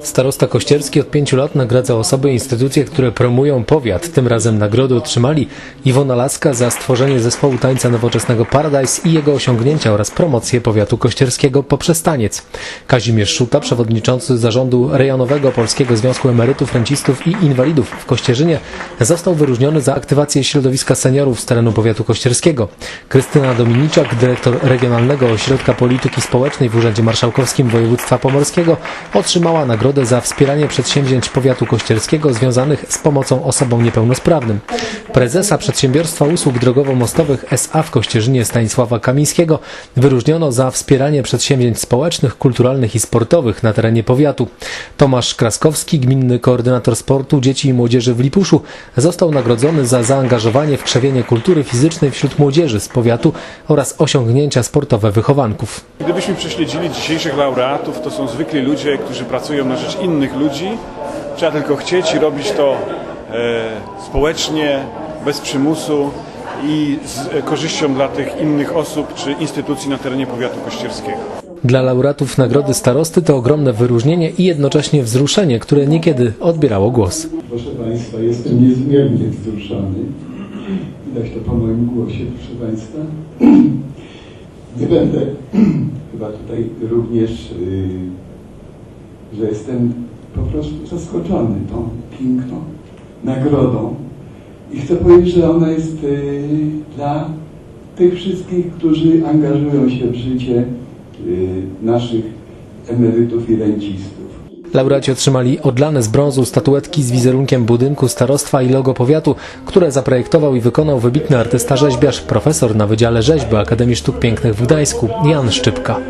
Starosta Kościerski od pięciu lat nagradza osoby i instytucje, które promują powiat. Tym razem nagrody otrzymali Iwona Laska za stworzenie zespołu tańca nowoczesnego Paradise i jego osiągnięcia oraz promocję powiatu kościerskiego poprzez taniec. Kazimierz Szuta, przewodniczący zarządu rejonowego Polskiego Związku Emerytów, Rencistów i Inwalidów w Kościerzynie, został wyróżniony za aktywację środowiska seniorów z terenu powiatu kościerskiego. Krystyna Dominiczak, dyrektor Regionalnego Ośrodka Polityki Społecznej w Urzędzie Marszałkowskim Województwa Pomorskiego, otrzymała nagrodę za wspieranie przedsięwzięć powiatu kościerskiego związanych z pomocą osobom niepełnosprawnym. Prezesa Przedsiębiorstwa Usług Drogowo-Mostowych SA w Kościerzynie Stanisława Kamińskiego wyróżniono za wspieranie przedsięwzięć społecznych, kulturalnych i sportowych na terenie powiatu. Tomasz Kraskowski, gminny koordynator sportu dzieci i młodzieży w Lipuszu, został nagrodzony za zaangażowanie w krzewienie kultury fizycznej wśród młodzieży z powiatu oraz osiągnięcia sportowe wychowanków. Gdybyśmy prześledzili dzisiejszych laureatów, to są zwykli ludzie, którzy pracują na rzecz innych ludzi. Trzeba tylko chcieć i robić to e, społecznie, bez przymusu i z korzyścią dla tych innych osób czy instytucji na terenie powiatu kościerskiego. Dla laureatów nagrody starosty to ogromne wyróżnienie i jednocześnie wzruszenie, które niekiedy odbierało głos. Proszę Państwa, jestem niezmiernie wzruszony. Widać to po moim głosie, proszę Państwa. Nie będę chyba tutaj również, yy, że jestem po prostu zaskoczony tą piękną nagrodą. I chcę powiedzieć, że ona jest yy, dla tych wszystkich, którzy angażują się w życie yy, naszych emerytów i rencistów. Laureaci otrzymali odlane z brązu statuetki z wizerunkiem budynku starostwa i logo powiatu, które zaprojektował i wykonał wybitny artysta rzeźbiarz, profesor na Wydziale Rzeźby Akademii Sztuk Pięknych w Gdańsku, Jan Szczypka.